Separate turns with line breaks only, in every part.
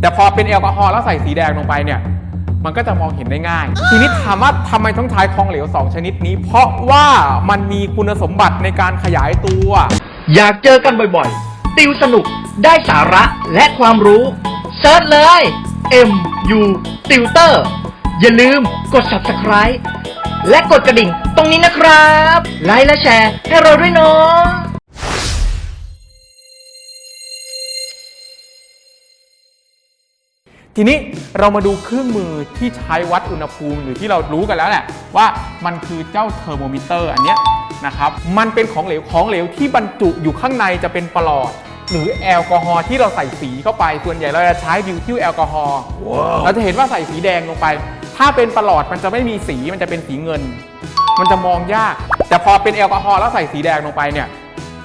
แต่พอเป็นแอลกอฮอล์แล้วใส่สีแดงลงไปเนี่ย มันก็จะมองเห็นได้ง่าย ทีนี้ถามว่าทำไมต้องใช้ของเหลว 2 ชนิดนี้ เพราะว่ามันมีคุณสมบัติในการขยายตัว
อยากเจอกันบ่อยๆ ติวสนุกได้สาระและความรู้เซิร์ชเลย M U Tutor อย่าลืมกด subscribe และกดกระดิ่งตรงนี้นะครับ ไลค์และแชร์ให้เราด้วยเนาะ
ทีนี้เรามาดูเครื่องมือที่ใช้วัดอุณหภูมิหรือที่เรารู้กันแล้วแหละว่ามันคือเจ้าเทอร์โมมิเตอร์อันเนี้ยนะครับมันเป็นของเหลวของเหลวที่บรรจุอยู่ข้างในจะเป็นปลอด หรือแอลกอฮอล์ที่เราใส่สีเข้าไป ส่วนใหญ่เราจะใช้บิวทิลแอลกอฮอล์เราจะเห็นว่าใส่สีแดงลงไป ถ้าเป็นปลอดมันจะไม่มีสีมันจะเป็นสีเงิน มันจะมองยาก แต่พอเป็นแอลกอฮอล์แล้วใส่สีแดงลงไปเนี่ย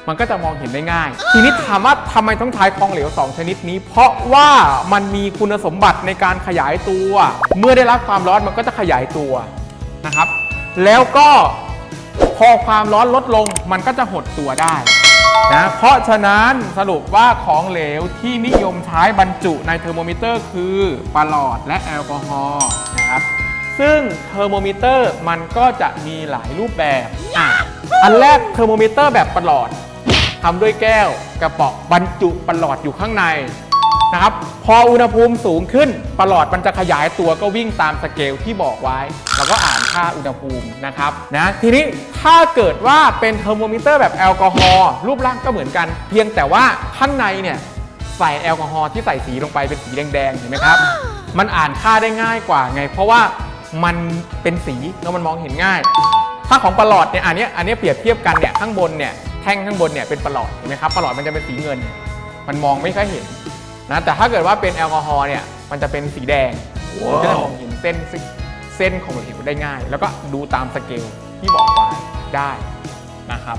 มันก็จะมองเห็นได้ง่าย ทีนี้ถามว่าทำไมต้องใช้ของเหลว 2 ชนิดนี้ เพราะว่ามันมีคุณสมบัติในการขยายตัว เมื่อได้รับความร้อนมันก็จะขยายตัวนะครับ แล้วก็พอความร้อนลดลงมันก็จะหดตัวได้นะเพราะฉะนั้นสรุปว่าของเหลวที่นิยมใช้บรรจุในเทอร์โมมิเตอร์คือปลอดและแอลกอฮอล์นะครับซึ่งเทอร์โมมิเตอร์มันก็จะมีหลายรูปแบบอะอันแรกเทอร์โมมิเตอร์แบบประหลอด ทำด้วยแก้วกระเป๋าบรรจุปลอดอยู่ข้างในนะครับพออุณหภูมิสูงขึ้นปลอดมันจะขยายตัวก็วิ่งตามสเกลที่บอกไว้แล้วก็อ่านค่าอุณหภูมินะครับนะทีนี้ถ้าเกิดว่าเป็นเทอร์โมมิเตอร์แบบแอลกอฮอล์รูปร่างก็เหมือนกัน เพียงแต่ว่าข้างในเนี่ยใส่แอลกอฮอล์ที่ใส่สีลงไปเป็นสีแดงๆเห็นไหมครับ มันอ่านค่าได้ง่ายกว่าไง เพราะว่ามันเป็นสีแล้วมันมองเห็นง่าย ถ้าของปลอดเนี่ยอันนี้อันนี้เปรียบเทียบกันเนี่ยข้างบนเนี่ย แท่งข้างบนเนี่ยเป็นประหลอดเห็นไหมครับประหลอดมันจะเป็นสีเงิน มันมองไม่ค่อยเห็นนะแต่ถ้าเกิดว่าเป็นแอลกอฮอล์เนี่ยมันจะเป็นสีแดงมันก็จะมองเห็นเส้นเส้นของเหลวได้ง่าย แล้วก็ดูตามสเกลที่บอกไว้ได้นะครับ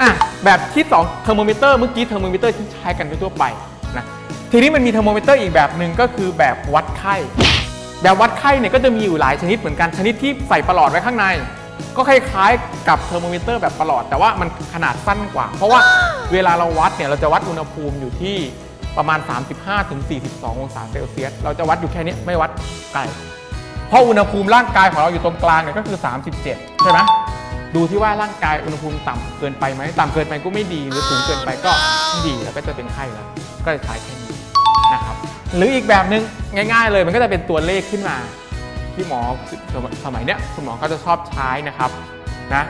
อะแบบที่2เทอร์โมมิเตอร์เมื่อกี้เทอร์โมมิเตอร์ที่ใช้กันทั่วไปนะทีนี้มันมีเทอร์โมมิเตอร์อีกแบบหนึ่งก็คือแบบวัดไข้ แบบวัดไข้เนี่ยก็จะมีอยู่หลายชนิดเหมือนกันชนิดที่ใส่ประหลอดไว้ข้างใน ก็คล้ายๆกับเทอร์โมมิเตอร์แบบประหลอด แต่ว่ามันขนาดสั้นกว่า เพราะว่าเวลาเราวัดเนี่ยเราจะวัดอุณหภูมิอยู่ที่ประมาณ 35-42 องศาเซลเซียส เราจะวัดอยู่แค่นี้ไม่วัดไกล เพราะอุณหภูมิร่างกายของเราอยู่ตรงกลางเนี่ยก็คือ 37 ใช่ไหมดูที่ว่าร่างกายอุณหภูมิต่ำเกินไปไหมต่ำเกินไปก็ไม่ดีหรือสูงเกินไปก็ไม่ดีแล้วก็จะเป็นไข้แล้วก็จะใช้แค่นี้นะครับหรืออีกแบบนึงง่าย ๆ เลยมันก็จะเป็นตัวเลขขึ้นมา ที่หมอสมัยเนี้ยคุณหมอก็จะชอบใช้นะครับนะ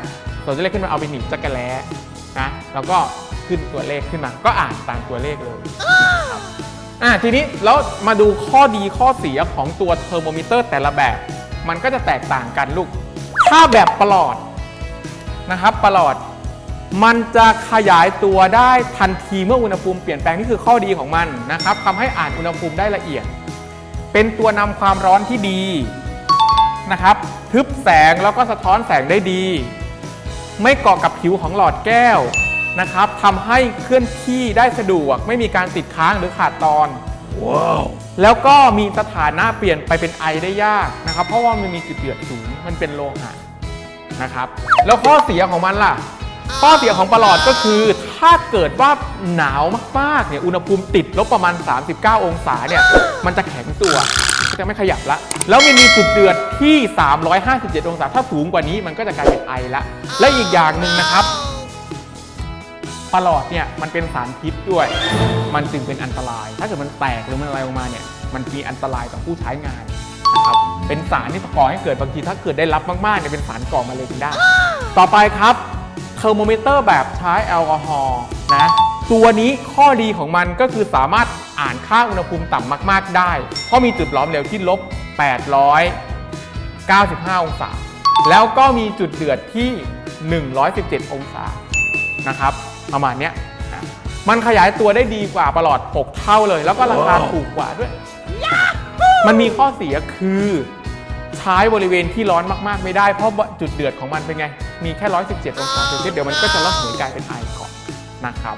ตัวเลขขึ้นมาเอาไปหนีบจักรแล้นะแล้วก็ขึ้นตัวเลขขึ้นมา ก็อ่านตามตัวเลขเลยนะครับอะทีนี้แล้วมาดูข้อดีข้อเสียของตัวเทอร์โมมิเตอร์แต่ละแบบ มันก็จะแตกต่างกันลูก ถ้าแบบประหลอดนะครับประหลอด มันจะขยายตัวได้ทันทีเมื่ออุณหภูมิเปลี่ยนแปลงนี่คือข้อดีของมันนะครับทำให้อ่านอุณหภูมิได้ละเอียด เป็นตัวนำความร้อนที่ดี นะครับ ทึบแสงแล้วก็สะท้อนแสงได้ดี ไม่เกาะกับผิวของหลอดแก้วนะครับทำให้เคลื่อนที่ได้สะดวก ไม่มีการติดค้างหรือขาดตอนแล้วก็มีสถานะเปลี่ยนไปเป็นไอได้ยากนะครับ เพราะว่ามันมีจุดเดือดสูงมันเป็นโลหะนะครับ แล้วข้อเสียของมันล่ะ ข้อเสียของประหลอดก็คือ ถ้าเกิดว่าหนาวมากๆเนี่ยอุณหภูมิติดลบประมาณ 39 องศาเนี่ยมันจะแข็งตัวก็จะไม่ขยับละ แล้วมันมีจุดเดือดที่ 357 องศา ถ้าสูงกว่านี้มันก็จะกลายเป็นไอละ และอีกอย่างหนึ่งนะครับปลอดเนี่ยมันเป็นสารพิษด้วย มันจึงเป็นอันตราย ถ้าเกิดมันแตกหรือมันอะไรออกมาเนี่ยมันมีอันตรายต่อผู้ใช้งานนะครับ เป็นสารที่ก่อให้เกิดบางทีถ้าเกิดได้รับมากๆเนี่ยเป็นสารก่อมะเร็งได้ ต่อไปครับ ทอร์โมมิเตอร์แบบใช้แอลกอฮอล์นะตัวนี้ข้อดีของมันก็คือสามารถอ่านค่าอุณหภูมิต่ำมาก ๆ ได้ เพราะมีจุดหลอมเหลวที่ลบ 895 องศา แล้วก็มีจุดเดือดที่ 117 องศานะครับประมาณเนี้ยนะมันขยายตัวได้ดีกว่าประหลอด 6 เท่าเลย แล้วก็ราคาถูกกว่าด้วย มันมีข้อเสียคือใช้บริเวณที่ร้อนมาก ๆ ไม่ได้ เพราะว่าจุดเดือดของมันเป็นไง มีแค่ 117 องศาเซลเซียสเดี๋ยวมันก็จะระเหยกลายเป็นไอก่อนนะครับ